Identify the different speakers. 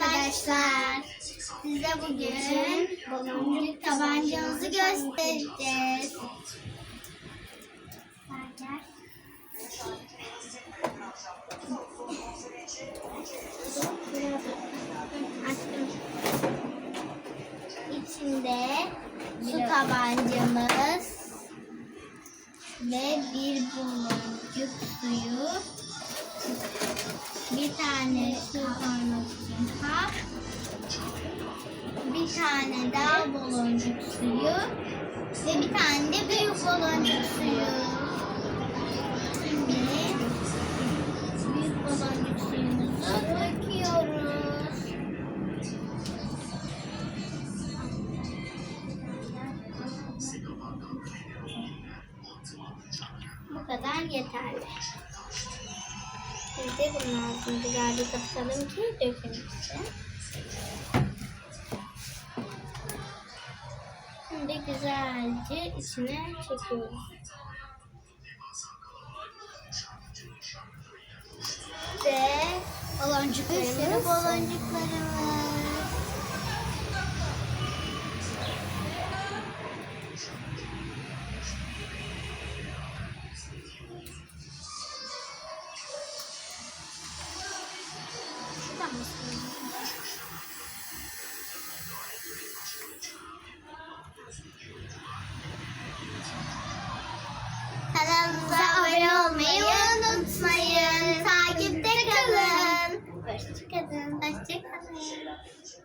Speaker 1: arkadaşlar. Size bugün baloncuk tabancamızı göstereceğiz. İçinde su tabancamız ve bir baloncuk suyu bir tane su kap, bir tane daha baloncuk suyu ve bir tane de büyük baloncuk suyu. Şimdi büyük baloncuk suyumuzu döküyoruz. Bu kadar yeterli. Şimdi bunun altını güzel bir kapatalım ki dökülmesin. Şimdi güzelce içine çekiyoruz. Ve baloncuklarımız. baloncuklarımız. kanalımıza abone olmayı unutmayın. Takipte kalın. Hoşçakalın. Hoşçakalın.